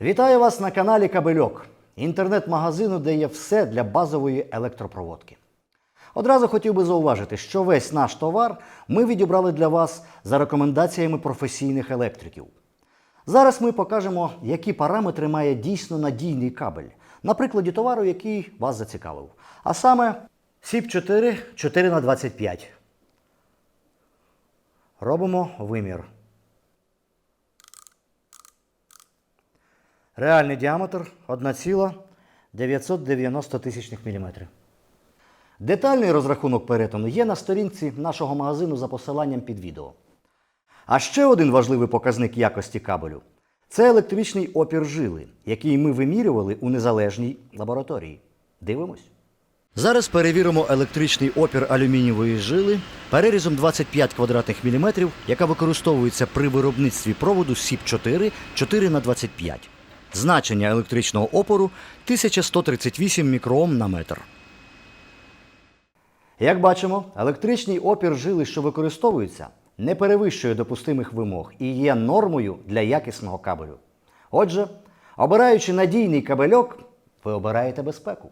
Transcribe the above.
Вітаю вас на каналі Кабельок, інтернет-магазину, де є все для базової електропроводки. Одразу хотів би зауважити, що весь наш товар ми відібрали для вас за рекомендаціями професійних електриків. Зараз ми покажемо, які параметри має дійсно надійний кабель на прикладі товару, який вас зацікавив. А саме сіп 4 4 на 25 Робимо вимір. Реальний діаметр 1,990 тисячних міліметрів. Детальний розрахунок перетину є на сторінці нашого магазину за посиланням під відео. А ще один важливий показник якості кабелю це електричний опір жили, який ми вимірювали у незалежній лабораторії. Дивимось. Зараз перевіримо електричний опір алюмінієвої жили перерізом 25 квадратних міліметрів, яка використовується при виробництві проводу сіп 4 4 на 25 Значення електричного опору 1138 мікроом на метр. Як бачимо, електричний опір жили, що використовується, не перевищує допустимих вимог і є нормою для якісного кабелю. Отже, обираючи надійний кабельок, ви обираєте безпеку.